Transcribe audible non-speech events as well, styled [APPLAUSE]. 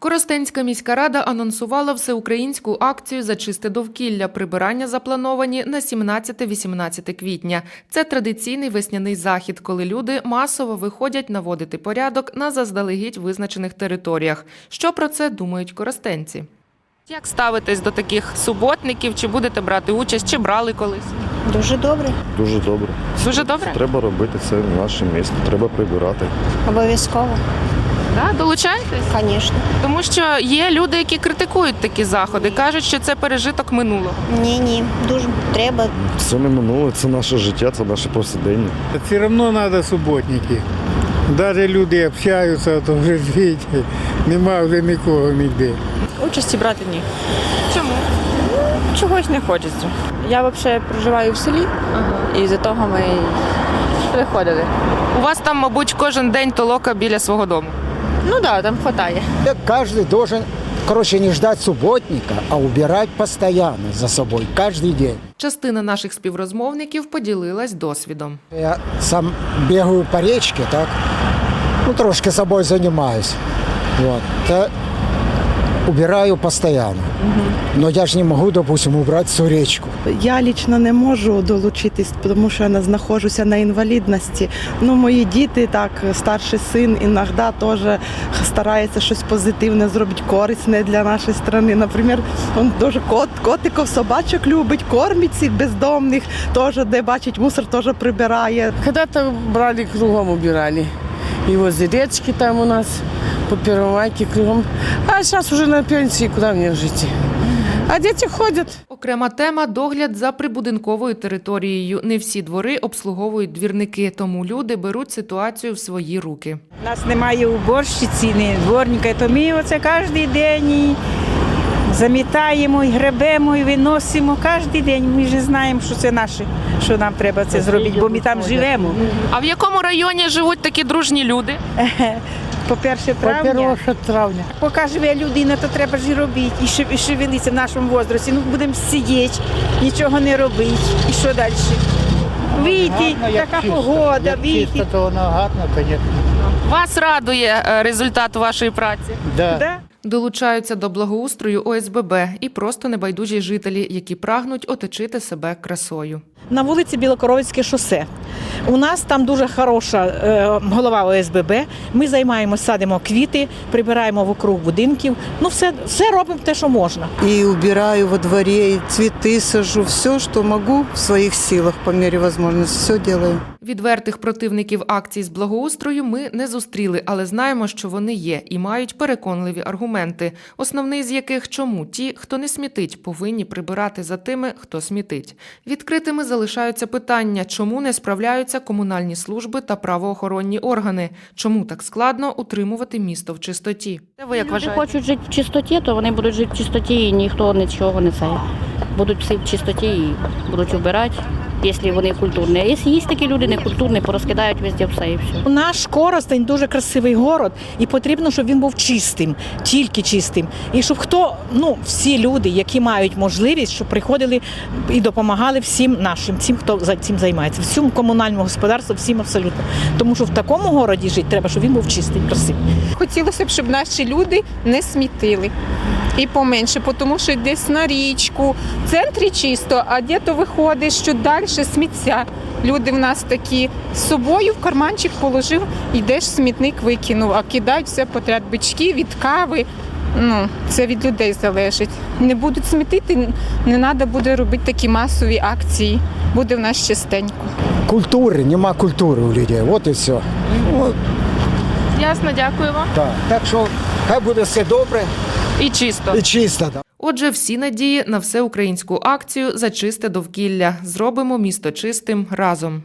Коростенська міська рада анонсувала всеукраїнську акцію за чисте довкілля. Прибирання заплановані на 17-18 квітня. Це традиційний весняний захід, коли люди масово виходять наводити порядок на заздалегідь визначених територіях. Що про це думають коростенці? Як ставитесь до таких суботників? Чи будете брати участь, чи брали колись? Дуже добре, Дуже добре. Дуже добре. Треба робити це в наше місто, треба прибирати. обов'язково, Да, долучаєтесь? звісно. Тому що є люди, які критикують такі заходи, кажуть, що це пережиток минулого. Ні, ні, дуже треба. Це не минуле, це наше життя, це наше повсякдення. Все равно надо субботники. Даже люди общаються, то вже видите, нема вже нікого ніде. Участі брати ні. Чому? Чогось не хочеться. Я взагалі проживаю в селі, і з-за того ми й виходили. У вас там, мабуть, кожен день толока біля свого дому. Ну так, да, там вистачає. Каждый должен, короче, не ждать суботника, а убирать постоянно за собой, каждый день. Частина наших співрозмовників поділилась досвідом. Я сам бігаю по речке, так, ну, трошки собою займаюся. вот, убираю постоянно. Но я же не могу, допустим, убрать всю речку. Я лічно не можу долучитись, тому що я знаходжуся на інвалідності. Ну, мої діти, так, старший син іноді теж старається щось позитивне зробити, корисне для нашої країни. Наприклад, він дуже кот, котиків, собачок любить, кормить цих бездомних, теж, де бачить мусор, теж прибирає. Когда-то брали кругом убирали. И возле речки там у нас, по Первомайке кругом. А сейчас уже на пенсии, куда мне жить? А дети ходят. Окрема тема догляд за прибудинковою територією. Не всі двори обслуговують двірники, тому люди беруть ситуацію в свої руки. У нас немає уборщиці, ні дворника, то ми оце кожен день і замітаємо, і гребемо, і виносимо кожен день. Ми вже знаємо, що це наше, що нам треба це зробити, бо ми там живемо. А в якому районі живуть такі дружні люди? [LAUGHS] По 1 травня, травня. поки живе людина, то треба ж і робити, і шевелитися в нашому возрасті. Ну будемо сидіти, нічого не робити. І що далі? Вийти, така погода, вийти. то воно гарно, звісно. Вас радує е, результат вашої праці. Да. Да? Долучаються до благоустрою ОСББ і просто небайдужі жителі, які прагнуть оточити себе красою. на вулиці Білокоровицьке шосе. У нас там дуже хороша е, голова ОСББ. Ми займаємося, садимо квіти, прибираємо вокруг будинків. Ну, все, все робимо те, що можна. И убираю во дворе, и цветы сажу. Все, что могу в своих силах по мере возможности, все делаю. Відвертих противників акцій з благоустрою ми не зустріли, але знаємо, що вони є і мають переконливі аргументи. Основний з яких чому ті, хто не смітить, повинні прибирати за тими, хто смітить. Відкритими залишаються питання, чому не справляються комунальні служби та правоохоронні органи, чому так складно утримувати місто в чистоті. Ви як Люди вважаєте? хочуть жити в чистоті, то вони будуть жити в чистоті і ніхто нічого не це. Будуть всі в чистоті і будуть вбирати, якщо вони культурні. А якщо є такі люди некультурні, порозкидають везде все і все. Наш Коростень дуже красивий город, і потрібно, щоб він був чистим, тільки чистим. І щоб хто, ну всі люди, які мають можливість, щоб приходили і допомагали всім нашим, всім, хто за цим займається, всьому комунальному господарству, всім абсолютно. Тому що в такому городі жити треба, щоб він був чистий, красивий. Хотілося б, щоб наші люди не смітили. І поменше, тому що десь на річку, в центрі чисто, а де-то виходить, що далі сміття. Люди в нас такі з собою в карманчик положив, йдеш смітник викинув, а кидають все подряд бички від кави. Ну, це від людей залежить. Не будуть смітити, не треба буде робити такі масові акції. Буде в нас чистенько. Культуры, нема культуры у людей, вот и все. Ну, Ясно, дякую вам. так. так що хай буде все добре І чисто. і чисто. Да. Отже, всі надії на всеукраїнську акцію за чисте довкілля. Зробимо місто чистим разом.